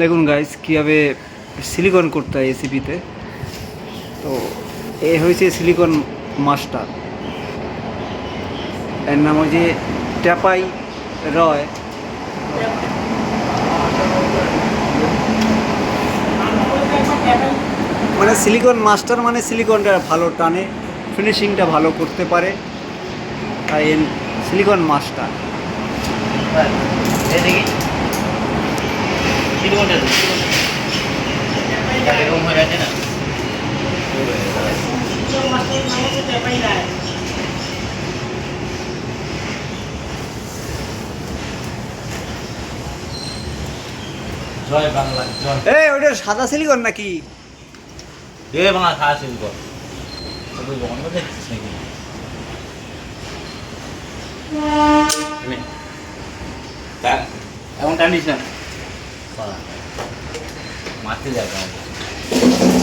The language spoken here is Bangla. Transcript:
দেখুন গাইস কীভাবে সিলিকন করতে হয় এসিপিতে তো। এ হয়েছে সিলিকন মাস্টার এর নাম হচ্ছে ট্যাপাই রয় মানে সিলিকন মাস্টার মানে সিলিকনটা ভালো টানে ফিনিশিংটা ভালো করতে পারে। তাই সিলিকন মাস্টার তো এরকম হয়ে আছে না জয় বাংলা জয় এই ওটা সাদা সিলিকন নাকি? দে বাংলা খাওয়া সিলিকন তুই বন্ধ দেখছিস নাকি? নে। টানিস না মারতে যাবে